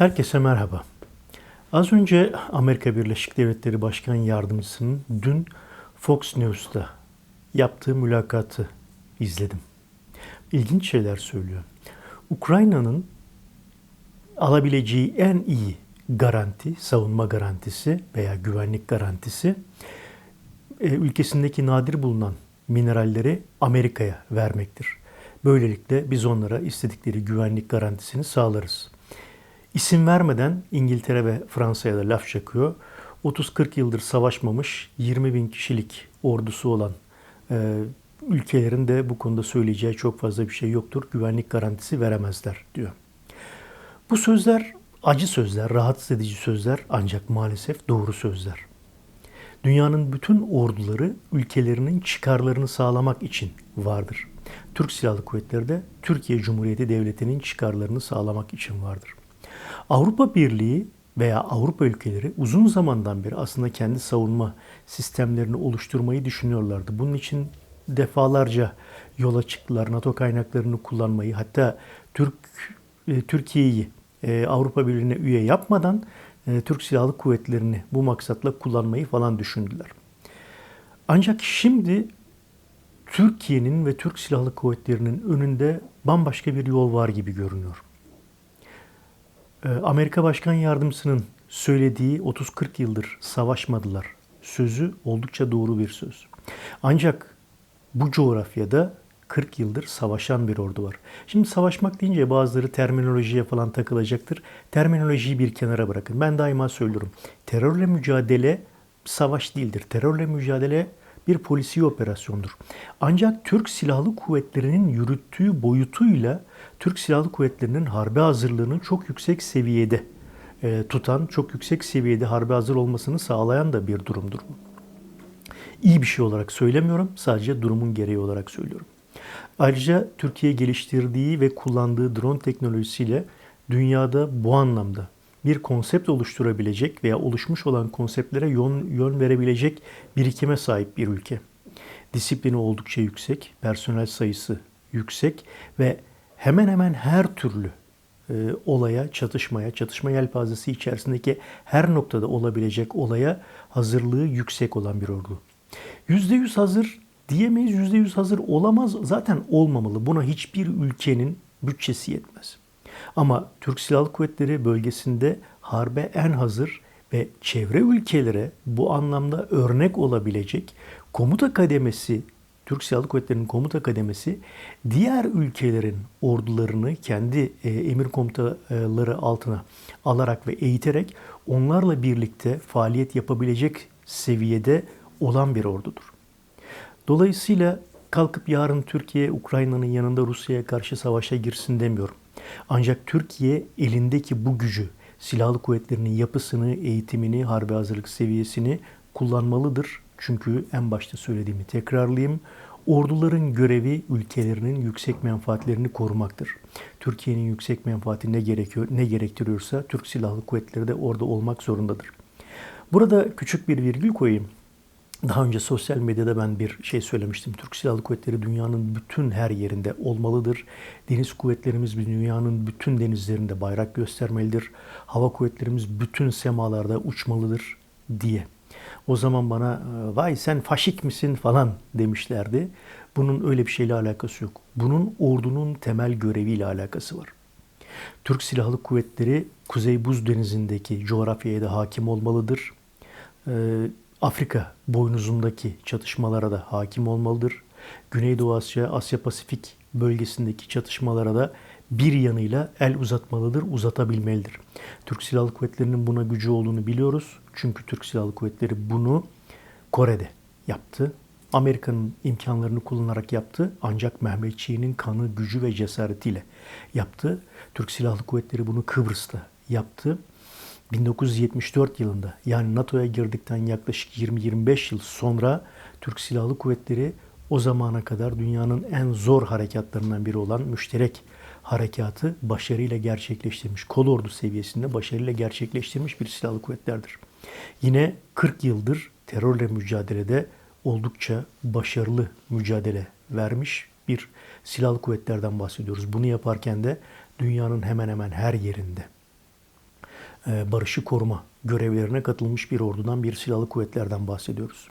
Herkese merhaba. Az önce Amerika Birleşik Devletleri Başkan Yardımcısının dün Fox News'ta yaptığı mülakatı izledim. İlginç şeyler söylüyor. Ukrayna'nın alabileceği en iyi garanti, savunma garantisi veya güvenlik garantisi e, ülkesindeki nadir bulunan mineralleri Amerika'ya vermektir. Böylelikle biz onlara istedikleri güvenlik garantisini sağlarız. İsim vermeden İngiltere ve Fransa'ya da laf çakıyor. 30-40 yıldır savaşmamış 20 bin kişilik ordusu olan e, ülkelerin de bu konuda söyleyeceği çok fazla bir şey yoktur. Güvenlik garantisi veremezler diyor. Bu sözler acı sözler, rahatsız edici sözler ancak maalesef doğru sözler. Dünyanın bütün orduları ülkelerinin çıkarlarını sağlamak için vardır. Türk Silahlı Kuvvetleri de Türkiye Cumhuriyeti Devleti'nin çıkarlarını sağlamak için vardır. Avrupa Birliği veya Avrupa ülkeleri uzun zamandan beri aslında kendi savunma sistemlerini oluşturmayı düşünüyorlardı. Bunun için defalarca yola çıktılar. NATO kaynaklarını kullanmayı hatta Türk e, Türkiye'yi e, Avrupa Birliği'ne üye yapmadan e, Türk Silahlı Kuvvetleri'ni bu maksatla kullanmayı falan düşündüler. Ancak şimdi Türkiye'nin ve Türk Silahlı Kuvvetleri'nin önünde bambaşka bir yol var gibi görünüyor. Ee, Amerika Başkan Yardımcısının söylediği 30-40 yıldır savaşmadılar sözü oldukça doğru bir söz. Ancak bu coğrafyada 40 yıldır savaşan bir ordu var. Şimdi savaşmak deyince bazıları terminolojiye falan takılacaktır. Terminolojiyi bir kenara bırakın. Ben daima söylüyorum. Terörle mücadele savaş değildir. Terörle mücadele bir polisi operasyondur. Ancak Türk Silahlı Kuvvetleri'nin yürüttüğü boyutuyla Türk Silahlı Kuvvetleri'nin harbe hazırlığını çok yüksek seviyede e, tutan, çok yüksek seviyede harbe hazır olmasını sağlayan da bir durumdur. İyi bir şey olarak söylemiyorum, sadece durumun gereği olarak söylüyorum. Ayrıca Türkiye geliştirdiği ve kullandığı drone teknolojisiyle dünyada bu anlamda bir konsept oluşturabilecek veya oluşmuş olan konseptlere yön, yön verebilecek birikime sahip bir ülke. Disiplini oldukça yüksek, personel sayısı yüksek ve hemen hemen her türlü e, olaya, çatışmaya, çatışma yelpazesi içerisindeki her noktada olabilecek olaya hazırlığı yüksek olan bir ordu. %100 hazır diyemeyiz, %100 hazır olamaz. Zaten olmamalı. Buna hiçbir ülkenin bütçesi yetmez. Ama Türk Silahlı Kuvvetleri bölgesinde harbe en hazır ve çevre ülkelere bu anlamda örnek olabilecek komuta kademesi Türk Silahlı Kuvvetleri'nin komuta kademesi diğer ülkelerin ordularını kendi e, emir komutaları altına alarak ve eğiterek onlarla birlikte faaliyet yapabilecek seviyede olan bir ordudur. Dolayısıyla kalkıp yarın Türkiye Ukrayna'nın yanında Rusya'ya karşı savaşa girsin demiyorum. Ancak Türkiye elindeki bu gücü, silahlı kuvvetlerinin yapısını, eğitimini, harbi hazırlık seviyesini kullanmalıdır. Çünkü en başta söylediğimi tekrarlayayım. Orduların görevi ülkelerinin yüksek menfaatlerini korumaktır. Türkiye'nin yüksek menfaati ne gerekiyor, ne gerektiriyorsa Türk Silahlı Kuvvetleri de orada olmak zorundadır. Burada küçük bir virgül koyayım. Daha önce sosyal medyada ben bir şey söylemiştim. Türk Silahlı Kuvvetleri dünyanın bütün her yerinde olmalıdır. Deniz kuvvetlerimiz dünyanın bütün denizlerinde bayrak göstermelidir. Hava kuvvetlerimiz bütün semalarda uçmalıdır diye. O zaman bana vay sen faşik misin falan demişlerdi. Bunun öyle bir şeyle alakası yok. Bunun ordunun temel göreviyle alakası var. Türk Silahlı Kuvvetleri Kuzey Buz Denizi'ndeki coğrafyaya da hakim olmalıdır. Ee, Afrika boynuzundaki çatışmalara da hakim olmalıdır. Güneydoğu Asya, Asya Pasifik bölgesindeki çatışmalara da bir yanıyla el uzatmalıdır, uzatabilmelidir. Türk Silahlı Kuvvetleri'nin buna gücü olduğunu biliyoruz. Çünkü Türk Silahlı Kuvvetleri bunu Kore'de yaptı. Amerika'nın imkanlarını kullanarak yaptı. Ancak Mehmetçiğinin kanı, gücü ve cesaretiyle yaptı. Türk Silahlı Kuvvetleri bunu Kıbrıs'ta yaptı. 1974 yılında yani NATO'ya girdikten yaklaşık 20-25 yıl sonra Türk Silahlı Kuvvetleri o zamana kadar dünyanın en zor harekatlarından biri olan müşterek harekatı başarıyla gerçekleştirmiş. Kol ordu seviyesinde başarıyla gerçekleştirmiş bir silahlı kuvvetlerdir. Yine 40 yıldır terörle mücadelede oldukça başarılı mücadele vermiş bir silahlı kuvvetlerden bahsediyoruz. Bunu yaparken de dünyanın hemen hemen her yerinde barışı koruma görevlerine katılmış bir ordudan, bir silahlı kuvvetlerden bahsediyoruz.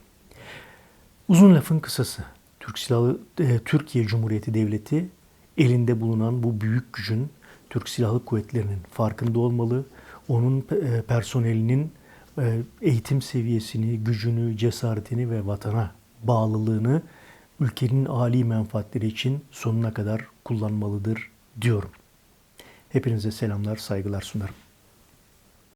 Uzun lafın kısası, Türk Silahlı e, Türkiye Cumhuriyeti Devleti elinde bulunan bu büyük gücün Türk Silahlı Kuvvetleri'nin farkında olmalı. Onun e, personelinin e, eğitim seviyesini, gücünü, cesaretini ve vatana bağlılığını ülkenin âli menfaatleri için sonuna kadar kullanmalıdır diyorum. Hepinize selamlar, saygılar sunarım.